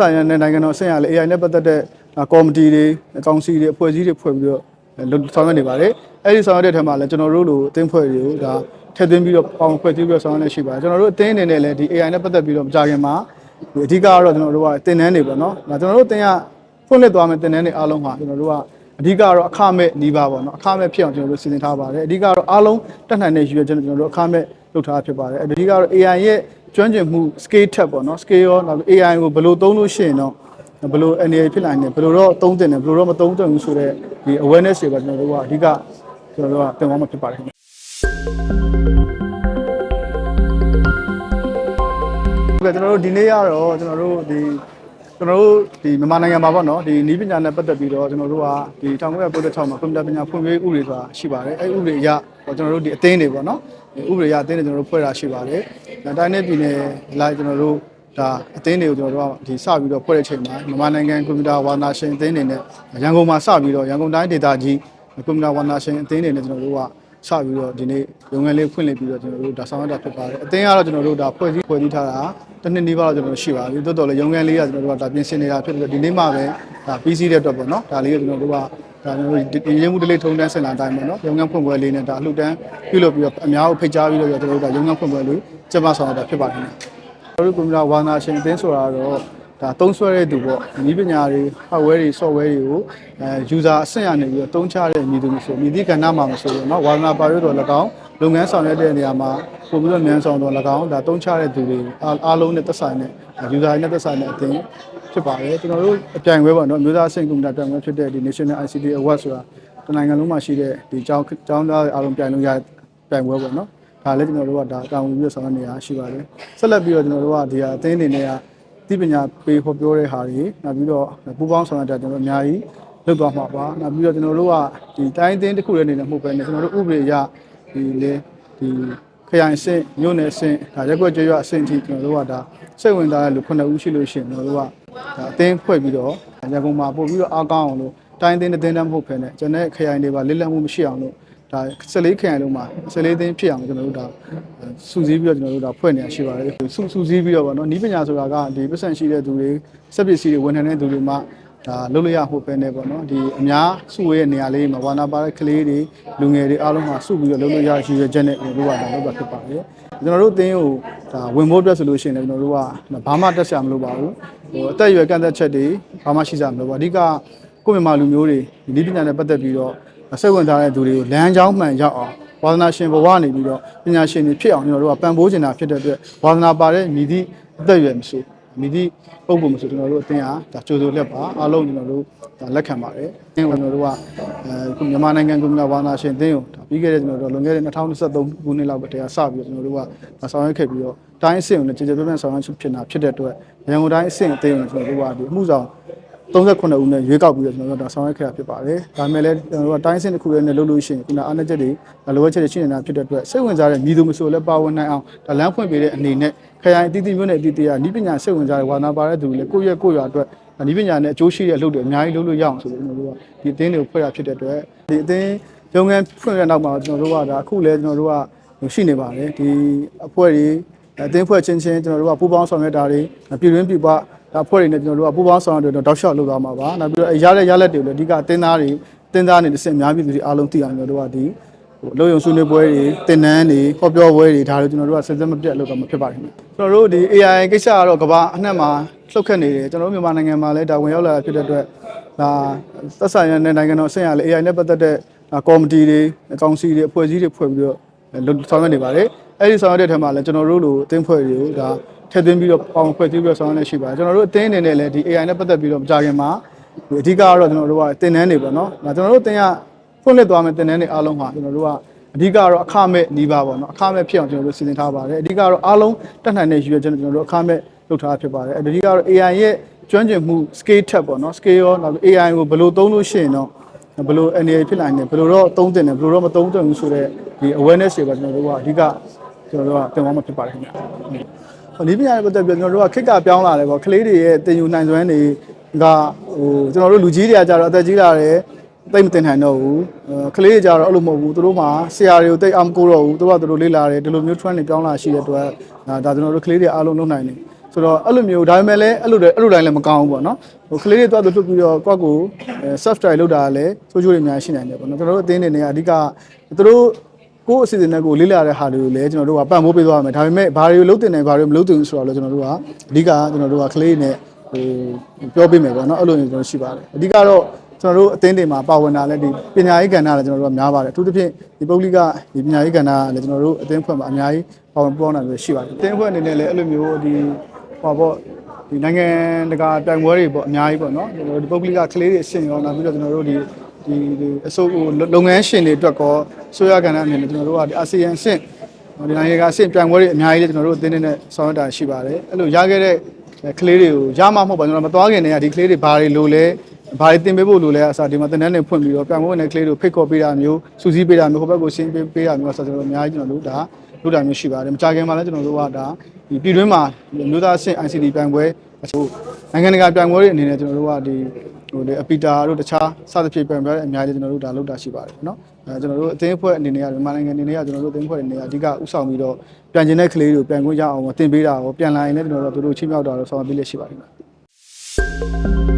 ဆိုင်ရတဲ့နိုင်ငံတော်အဆင့်အရလည်း AI နဲ့ပတ်သက်တဲ့ကော်မတီတွေအကောင်စီတွေအဖွဲ့အစည်းတွေဖွဲ့ပြီးတော့လုပ်ဆောင်ရွက်နေပါတယ်။အဲဒီဆောင်ရွက်တဲ့ထက်မှာလည်းကျွန်တော်တို့လိုအသင်းဖွဲ့တွေကိုဒါထည့်သွင်းပြီးတော့ပေါင်းဖွဲ့စည်းပြီးတော့ဆောင်ရွက်နေရှိပါတယ်။ကျွန်တော်တို့အသင်းအနေနဲ့လည်းဒီ AI နဲ့ပတ်သက်ပြီးတော့မကြခင်မှာဒီအဓိကကတော့ကျွန်တော်တို့ကတင်နန်းတွေပေါ့နော်။ဒါကျွန်တော်တို့အသင်းကဖွင့်လှစ်သွားမယ့်တင်နန်းတွေအားလုံးဟာကျွန်တော်တို့ကအဓိကကတော့အခမဲ့နှီးပါပေါ့နော်အခမဲ့ဖြစ်အောင်ကျွန်တော်တို့စီစဉ်ထားပါတယ်အဓိကကတော့အားလုံးတက်နိုင်တဲ့ရည်ရွယ်ချက်နဲ့ကျွန်တော်တို့အခမဲ့လုပ်ထားဖြစ်ပါတယ်အဓိကကတော့ AI ရဲ့ ကျွမ်းကျင်မှု scale ထက်ပေါ့နော် scale ရောနောက် AI ကိုဘယ်လိုသုံးလို့ရှိရင်တော့ဘယ်လို NA ဖြစ်လာနေဘယ်လိုတော့သုံးတင်တယ်ဘယ်လိုတော့မသုံးတင်ဘူးဆိုတော့ဒီ awareness တွေပါကျွန်တော်တို့ကအဓိကကျွန်တော်တို့ကသင်သွားမှာဖြစ်ပါတယ်ခင်ဗျဟုတ်ကဲ့ကျွန်တော်တို့ဒီနေ့ကတော့ကျွန်တော်တို့ဒီ ကျွန်တော်တို့ဒီမြန်မာနိုင်ငံမှာပေါ့နော်ဒီနီးပညာနဲ့ပတ်သက်ပြီးတော့ကျွန်တော်တို့ကဒီ1996မှာကွန်ပျူတာပညာဖွံ့ဖြိုးရေးဥပဒေဆိုတာရှိပါတယ်အဲဥပဒေအရကျွန်တော်တို့ဒီအသင်းတွေပေါ့နော်ဥပဒေအရအသင်းတွေကျွန်တော်တို့ဖွဲ့တာရှိပါတယ်ဒါတိုင်းနဲ့ပြည်နယ်လိုက်ကျွန်တော်တို့ဒါအသင်းတွေကိုကျွန်တော်တို့ကဒီစပြီးတော့ဖွဲ့တဲ့အချိန်မှာမြန်မာနိုင်ငံကွန်ပျူတာဝါနာရှင်အသင်းတွေနဲ့ရန်ကုန်မှာစပြီးတော့ရန်ကုန်တိုင်းဒေသကြီးကွန်ပျူတာဝါနာရှင်အသင်းတွေနဲ့ကျွန်တော်တို့က စပြီးတော့ဒီနေ့ရုံငန်းလေးဖွင့်လှစ်ပြီးတော့ကျွန်တော်တို့ဒါဆောင်ရွက်တာဖြစ်ပါတယ်အသင်းကတော့ကျွန်တော်တို့ဒါဖွဲ့စည်းဖွဲ့စည်းထားတာတစ်နှစ်နီးပါးတော့ကျွန်တော်တို့ရှိပါပြီတိုးတော်လည်းရုံငန်းလေးကကျွန်တော်တို့ကဒါပြင်ဆင်နေတာဖြစ်ပြီးတော့ဒီနေ့မှပဲဒါပြီးစီးတဲ့အတွက်ပေါ့နော်ဒါလေးကိုကျွန်တော်တို့ကဒါကျွန်တော်တို့ဒီရင်းမှုတလေးထုံတန်းစင်လာအတိုင်းပေါ့နော်ရုံငန်းဖွင့်ပွဲလေးနဲ့ဒါအလှူဒန်းပြုလုပ်ပြီးတော့အများကိုဖိတ်ကြားပြီးတော့ကျွန်တော်တို့ဒါရုံငန်းဖွင့်ပွဲလေးကျင်းပဆောင်ရတာဖြစ်ပါတယ်ခင်ဗျကျွန်တော်တို့ကွန်ပျူတာဝါနာရှင်အသင်းဆိုတာတော့ ဒါသုံးဆွဲတဲ့သူပေါ့နည်းပညာတွေ hardware တွေ software တွေကိုအဲ user အဆင့်ရနေပြီးတော့တုံးချတဲ့မြည်သူမျိုးဆိုမြည်သည့်ကဏ္ဍမှာမဆိုဘူးเนาะဝါသနာပါရွတ်တော်၎င်းလုပ်ငန်းဆောင်ရွက်တဲ့နေရာမှာပုံပြီးတော့မြန်ဆောင်တော်၎င်းဒါတုံးချတဲ့သူတွေအားအားလုံးနဲ့သက်ဆိုင်တဲ့ user တွေနဲ့သက်ဆိုင်တဲ့အသင်းဖြစ်ပါတယ်ကျွန်တော်တို့အပြိုင်ပွဲပေါ့เนาะမျိုးသားအဆင့်ကွန်ပျူတာပြိုင်ပွဲဖြစ်တဲ့ဒီ National ICT Award ဆိုတာတနိုင်ငံလုံးမှာရှိတဲ့ဒီကျောင်းကျောင်းသားတွေအားလုံးပြိုင်လို့ရပြိုင်ပွဲပေါ့เนาะဒါလည်းကျွန်တော်တို့ကဒါတာဝန်ပြီးတော့ဆောင်ရွက်နေရရှိပါတယ်ဆက်လက်ပြီးတော့ကျွန်တော်တို့ကဒီဟာအသင်းအနေနဲ့က သိပညာပေးဟောပြောတဲ့ဟာတွေနောက်ပြီးတော့ပူပေါင်းဆောင်ရွက်တာကျွန်တော်တို့အများကြီးလုပ်သွားမှာပါနောက်ပြီးတော့ကျွန်တော်တို့ကဒီတိုင်းအသင်းတစ်ခုလည်းအနေနဲ့မဟုတ်ဘဲနဲ့ကျွန်တော်တို့ဥပဒေအရဒီလေဒီခရိုင်အဆင့်မြို့နယ်အဆင့်ဒါရက်ွက်ကျေးရွာအဆင့်အထိကျွန်တော်တို့ကဒါစိတ်ဝင်စားတဲ့လူ9ဦးရှိလို့ရှိရင်ကျွန်တော်တို့ကဒါအသင်းဖွဲ့ပြီးတော့ရန်ကုန်မှာပို့ပြီးတော့အားကောင်းအောင်လို့တိုင်းအသင်းတစ်သင်းတည်းမဟုတ်ဘဲနဲ့ကျွန်တော်ခရိုင်တွေပါလစ်လက်မှုမရှိအောင်လို့ ဒါ14ခရိုင်လုံးမှာ14သင်းဖြစ်အောင်ကျွန်တော်တို့ဒါစူးစီးပြီးတော့ကျွန်တော်တို့ဒါဖွဲ့နေရရှိပါတယ်စူးစူးစီးပြီးတော့ဗောနော်နီးပညာဆိုတာကဒီပတ်စံရှိတဲ့သူတွေစက်ပစ္စည်းတွေဝန်ထမ်းတဲ့သူတွေမှဒါလုပ်လို့ရဖို့ပဲနေပေါ့နော်ဒီအများစုဝေးရဲ့နေရာလေးမှာဝါနာပါတဲ့ကလေးတွေလူငယ်တွေအားလုံးမှာစုပြီးတော့လုပ်လို့ရရှိရချက်နဲ့ကျွန်တော်တို့ကဒါလုပ်တာဖြစ်ပါတယ်ကျွန်တော်တို့အသင်းကိုဒါဝင်ဖို့အတွက်ဆိုလို့ရှိရင်လည်းကျွန်တော်တို့ကဘာမှတက်ဆရာမလိုပါဘူးဟိုအသက်အရွယ်ကန့်သက်ချက်တွေဘာမှရှိစရာမလိုပါဘူးအဓိကကိုယ့်မြန်မာလူမျိုးတွေဒီပညာနဲ့ပတ်သက်ပြီးတော့ စိတ်ဝင်စားတဲ့သူတွေကိုလမ်းကြောင်းမှန်ရောက်အောင်ဝါသနာရှင်ဘဝနေပြီးတော့ပညာရှင်တွေဖြစ်အောင်ကျွန်တော်တို့ကပံ့ပိုးချင်တာဖြစ်တဲ့အတွက်ဝါသနာပါတဲ့မြည်သည့်အသက်အရွယ်မရှိမြည်သည့်ပုံပုံမရှိကျွန်တော်တို့အသင်းဟာဒါကြိုးစိုးလက်ပါအားလုံးကျွန်တော်တို့ဒါလက်ခံပါတယ်အသင်းကကျွန်တော်တို့ကအဲမြန်မာနိုင်ငံကွန်ပျူတာဝါသနာရှင်အသင်းကိုဒါပြီးခဲ့တဲ့ကျွန်တော်တို့လွန်ခဲ့တဲ့2023ခုနှစ်လောက်ကတည်းကစပြီးတော့ကျွန်တော်တို့ကဒါဆောင်ရွက်ခဲ့ပြီးတော့တိုင်းအဆင့်ကိုလည်းကျေကျေပြန့်ပြန့်ဆောင်ရွက်ဖြစ်နေတာဖြစ်တဲ့အတွက်ရန်ကုန်တိုင်းအဆင့်အသင်းကိုကျွန်တော်တို့ကဒီအမှုဆောင် 39ဦးနဲ့ရွေးကောက်ပြီးတော့ကျွန်တော်တို့ဒါဆောင်ရွက်ခဲ့တာဖြစ်ပါတယ်။ဒါမဲ့လည်းကျွန်တော်တို့ကတိုင်းစင်တစ်ခုလည်းနဲ့လုပ်လို့ရှိရင်ခုနအားနည်းချက်တွေလိုအပ်ချက်တွေရှိနေတာဖြစ်တဲ့အတွက်စိတ်ဝင်စားတဲ့မြည်သူမဆိုလည်းပါဝင်နိုင်အောင်ဒါလမ်းဖွင့်ပေးတဲ့အနေနဲ့ခရိုင်အသီးသီးမျိုးနဲ့အသီးသီးကဤပညာစိတ်ဝင်စားတဲ့ဝါနာပါတဲ့သူတွေလည်းကိုယ့်ရဲ့ကိုယ့်ရွာအတွက်ဤပညာနဲ့အကျိုးရှိတဲ့အလုပ်တွေအများကြီးလုပ်လို့ရအောင်ဆိုလို့ကျွန်တော်တို့ကဒီအသင်းတွေကိုဖွဲ့ရဖြစ်တဲ့အတွက်ဒီအသင်းရုံးခန်းဖွင့်တဲ့နောက်မှာကျွန်တော်တို့ကဒါအခုလည်းကျွန်တော်တို့ကရှိနေပါတယ်ဒီအဖွဲ့တွေအသင်းဖွဲ့ချင်းချင်းကျွန်တော်တို့ကပူးပေါင်းဆောင်ရွက်တာတွေပြည်တွင်းပြည်ပဒါ အဖွဲ့တွေနဲ့ကျွန်တော်တို့ကပူးပေါင်းဆောင်ရွက်တော့တောက်လျှောက်လုပ်သွားမှာပါနောက်ပြီးတော့ရတဲ့ရလက်တွေကိုလည်းအဓိကတင်းသားတွေတင်းသားနေတစ်စင်အများပြည်သူတွေအားလုံးသိအောင်ကျွန်တော်တို့ကဒီဟိုလုံယုံဆွေးနွေးပွဲတွေတင်နန်းတွေဟောပြောပွဲတွေဒါတွေကျွန်တော်တို့ကစစမပြတ်လုပ်သွားမှာဖြစ်ပါတယ်ခင်ဗျကျွန်တော်တို့ဒီ AI ကိစ္စကတော့ကမ္ဘာအနှံ့မှာလှုပ်ခတ်နေတယ်ကျွန်တော်တို့မြန်မာနိုင်ငံမှာလည်းဒါဝင်ရောက်လာတာဖြစ်တဲ့အတွက်ဒါသက်ဆိုင်တဲ့နိုင်ငံတော်အဆင့်အရလည်း AI နဲ့ပတ်သက်တဲ့ကော်မတီတွေအကောင်စီတွေအဖွဲ့အစည်းတွေဖွဲ့ပြီးတော့လုပ်ဆောင်ရွက်နေပါတယ်အဲဒီဆောင်ရွက်တဲ့ထက်မှာလည်းကျွန်တော်တို့လိုအသင်းဖွဲ့တွေကိုဒါ ထည့်သွင်းပြီးတော့ပေါင်းဖွဲ့စည်းပြီးတော့ဆောင်ရွက်နေရှိပါတယ်ကျွန်တော်တို့အသင်းအနေနဲ့လည်းဒီ AI နဲ့ပတ်သက်ပြီးတော့မကြခင်မှာဒီအဓိကကတော့ကျွန်တော်တို့ကတင်နန်းတွေပေါ့နော်ဒါကျွန်တော်တို့တင်ရဖွင့်လှစ်သွားမယ့်တင်နန်းတွေအားလုံးဟာကျွန်တော်တို့ကအဓိကကတော့အခမဲ့နှီးပါပေါ့နော်အခမဲ့ဖြစ်အောင်ကျွန်တော်တို့စီစဉ်ထားပါတယ်အဓိကကတော့အားလုံးတက်နိုင်တဲ့ရည်ရွယ်ချက်နဲ့ကျွန်တော်တို့အခမဲ့လုပ်ထားဖြစ်ပါတယ်အဓိကကတော့ AI ရဲ့ကျွမ်းကျင်မှု scale ထက်ပေါ့နော် scale ရောနောက် AI ကိုဘယ်လိုသုံးလို့ရှိရင်တော့ဘယ်လို NA ဖြစ်လာနေဘယ်လိုတော့သုံးတင်တယ်ဘယ်လိုတော့မသုံးတင်ဘူးဆိုတော့ဒီ awareness တွေပါကျွန်တော်တို့ကအဓိကကျွန်တော်တို့ကသင်သွားမှာဖြစ်ပါတယ်ခင်ဗျာ ဟိုဒီပညာနဲ့ပတ်သက်ပြီးကျွန်တော်တို့ကခက်ကပြောင်းလာတယ်ပေါ့ကလေးတွေရဲ့တင်ယူနိုင်စွမ်းတွေကဟိုကျွန်တော်တို့လူကြီးတွေကကြတော့အသက်ကြီးလာတယ်တိတ်မတင်နိုင်တော့ဘူးကလေးတွေကြတော့အဲ့လိုမဟုတ်ဘူးသူတို့မှဆရာတွေကိုတိတ်အောင်ကိုတော့ဘူးသူတို့ကသူတို့လေးလာတယ်ဒီလိုမျိုး trend တွေပြောင်းလာရှိတဲ့အတွက်ဒါကျွန်တော်တို့ကလေးတွေအားလုံးလုပ်နိုင်တယ်ဆိုတော့အဲ့လိုမျိုးဒါပေမဲ့လည်းအဲ့လိုတွေအဲ့လိုတိုင်းလည်းမကောင်းဘူးပေါ့နော်ဟိုကလေးတွေတွားသူလွတ်ပြီးတော့ကိုယ့်ကို self try လုပ်တာလည်းဆိုးကျိုးတွေအများကြီးရှိနိုင်တယ်ပေါ့နော်ကျွန်တော်တို့အသင်းတွေနဲ့အဓိကသူတို့ ကိုယ့်အစီအစဉ်နဲ့ကိုယ်လေးလာတဲ့ဟာတွေကိုလည်းကျွန်တော်တို့ကပံ့ပိုးပေးသွားရမယ်ဒါပေမဲ့ဘာတွေကိုလုပ်တင်တယ်ဘာတွေကိုမလုပ်တင်ဘူးဆိုတော့လည်းကျွန်တော်တို့ကအဓိကကျွန်တော်တို့ကကလေးတွေနဲ့ဟိုပြောပေးမယ်ပေါ့နော်အဲ့လိုမျိုးကျွန်တော်ရှိပါတယ်အဓိကတော့ကျွန်တော်တို့အသင်းတွေမှာပါဝင်တာလည်းဒီပညာရေးကဏ္ဍလည်းကျွန်တော်တို့ကများပါတယ်အထူးသဖြင့်ဒီပုဂ္ဂလိကဒီပညာရေးကဏ္ဍကလည်းကျွန်တော်တို့အသင်းဖွဲ့မှာအများကြီးပါဝင်ပူးပေါင်းတာမျိုးရှိပါတယ်အသင်းဖွဲ့အနေနဲ့လည်းအဲ့လိုမျိုးဒီဟောပေါ့ဒီနိုင်ငံတကာတိုင်ပွဲတွေပေါ့အများကြီးပေါ့နော်ကျွန်တော်တို့ဒီပုဂ္ဂလိကကလေးတွေအဆင့်ရောနောက်ပြီးတော့ကျွန်တော်တို့ဒီ ဒီဒီအစိုးဟိုလုပ်ငန်းရှင်တွေအတွက်ကောဆိုရကဏ္ဍအနေနဲ့ကျွန်တော်တို့ကဒီအာဆီယံအဆင့်ဒီနိုင်ငံကအဆင့်ပြိုင်ပွဲတွေအများကြီးလည်းကျွန်တော်တို့အသင်းတွေနဲ့ဆောင်ရွက်တာရှိပါတယ်အဲ့လိုရခဲ့တဲ့ကလေးတွေကိုရမှာမဟုတ်ပါကျွန်တော်မသွားခင်တည်းကဒီကလေးတွေဘာတွေလိုလဲဘာတွေတင်ပေးဖို့လိုလဲအစားဒီမှာတင်တန်းနေဖွင့်ပြီးတော့ပြိုင်ပွဲဝင်တဲ့ကလေးတွေကိုဖိတ်ခေါ်ပေးတာမျိုးစူးစီးပေးတာမျိုးဟိုဘက်ကိုရှင်းပေးပေးတာမျိုးအစားကျွန်တော်တို့အများကြီးကျွန်တော်တို့ဒါလုပ်တာမျိုးရှိပါတယ်မကြခင်မှာလည်းကျွန်တော်တို့ကဒါဒီပြည်တွင်းမှာမျိုးသားအဆင့် ICT ပြိုင်ပွဲအချို့နိုင်ငံတကာပြိုင်ပွဲတွေအနေနဲ့ကျွန်တော်တို့ကဒီ ဟိုလေအပီတာတို့တခြားစသဖြင့်ပြိုင်ပွဲတွေအများကြီးကျွန်တော်တို့ဒါလုပ်တာရှိပါတယ်နော်အဲကျွန်တော်တို့အသင်းအဖွဲ့အနေနဲ့ကမြန်မာနိုင်ငံအနေနဲ့ကကျွန်တော်တို့အသင်းအဖွဲ့အနေနဲ့အဓိကဥဆောင်ပြီးတော့ပြန်ကျင်တဲ့ကလေးတွေကိုပြန်ခွင့်ရအောင်တင်ပေးတာရောပြန်လာရင်လည်းကျွန်တော်တို့တို့ချိမြောက်တာတော့ဆောင်ရွက်ပေးလက်ရှိပါတယ်